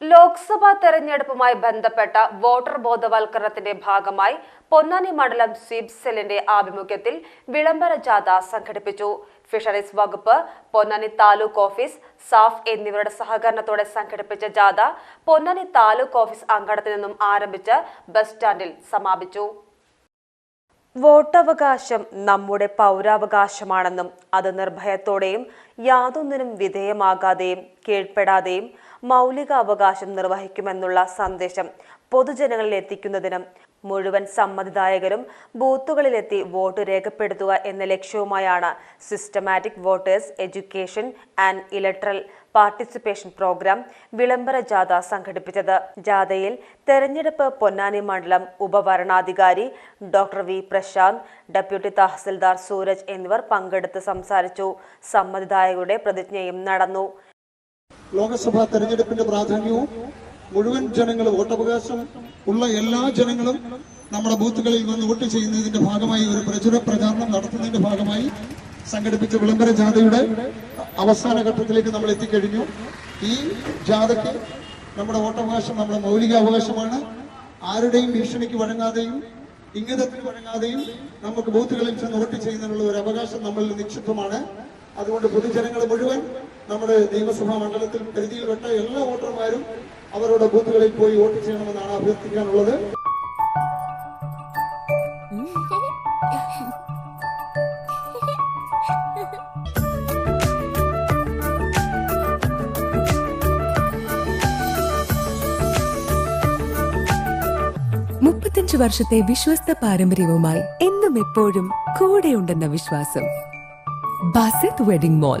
ലോക്സഭാ തെരഞ്ഞെടുപ്പുമായി ബന്ധപ്പെട്ട വോട്ടർ ബോധവൽക്കരണത്തിന്റെ ഭാഗമായി പൊന്നാനി മണ്ഡലം സ്വീപ് സെല്ലിന്റെ ആഭിമുഖ്യത്തിൽ വിളംബര ജാഥ സംഘടിപ്പിച്ചു. ഫിഷറീസ് വകുപ്പ് പൊന്നാനി താലൂക്ക് ഓഫീസ് സാഫ് എന്നിവരുടെ സഹകരണത്തോടെ സംഘടിപ്പിച്ച ജാഥ പൊന്നാനി താലൂക്ക് ഓഫീസ് അങ്കണത്തിൽ നിന്നും ആരംഭിച്ച് ബസ് സ്റ്റാൻഡിൽ സമാപിച്ചു. വോട്ടവകാശം നമ്മുടെ പൗരാവകാശമാണെന്നും അത് നിർഭയത്തോടെയും യാതൊന്നിനും വിധേയമാകാതെയും കീഴ്പ്പെടാതെയും മൗലിക അവകാശം നിർവഹിക്കുമെന്നുള്ള സന്ദേശം പൊതുജനങ്ങളിൽ എത്തിക്കുന്നതിനും മുഴുവൻ സമ്മതിദായകരും ബൂത്തുകളിലെത്തി വോട്ട് രേഖപ്പെടുത്തുക എന്ന ലക്ഷ്യവുമായാണ് systematic voters education and electoral participation program വിളംബര ജാഥ സംഘടിപ്പിച്ചത്. ജാഥയിൽ തെരഞ്ഞെടുപ്പ് പൊന്നാനി മണ്ഡലം ഉപവരണാധികാരി doctor V Prashanth deputy tahsildar Sooraj എന്നിവർ പങ്കെടുത്ത് സംസാരിച്ചു. സമ്മതിദായകരുടെ പ്രതിജ്ഞയും നടന്നു. ലോക്സഭാ തെരഞ്ഞെടുപ്പിന്റെ പ്രാധാന്യവും മുഴുവൻ ജനങ്ങളും വോട്ടവകാശം ഉള്ള എല്ലാ ജനങ്ങളും നമ്മുടെ ബൂത്തുകളിൽ വന്ന് വോട്ട് ചെയ്യുന്നതിന്റെ ഭാഗമായി ഒരു പ്രചുര പ്രചാരണം നടത്തുന്നതിന്റെ ഭാഗമായി സംഘടിപ്പിച്ച വിളംബര ജാഥയുടെ അവസാന ഘട്ടത്തിലേക്ക് നമ്മൾ എത്തിക്കഴിഞ്ഞു. ഈ ജാഥയ്ക്ക് നമ്മുടെ വോട്ടവകാശം നമ്മുടെ മൗലിക അവകാശമാണ് ആരുടെയും ഭീഷണിക്ക് വഴങ്ങാതെയും ഇംഗിതത്തിന് വഴങ്ങാതെയും നമുക്ക് ബൂത്തുകളിൽ ചെന്ന് വോട്ട് ചെയ്യുന്നതിനുള്ള ഒരു അവകാശം നമ്മളിൽ നിക്ഷിപ്തമാണ്. അതുകൊണ്ട് പൊതുജനങ്ങൾ മുഴുവൻ നമ്മുടെ നിയമസഭാ മണ്ഡലത്തിൽ പരിധിയിൽപ്പെട്ട എല്ലാ വോട്ടർമാരും അവരുടെ ബൂത്തുകളിൽ പോയി വോട്ട് ചെയ്യണമെന്നാണ് അഭ്യർത്ഥിക്കാനുള്ളത്. വർഷത്തെ വിശ്വസ്ത പാരമ്പര്യവുമായി എന്നും എപ്പോഴും കൂടെയുണ്ടെന്ന വിശ്വാസം. Basith wedding mall.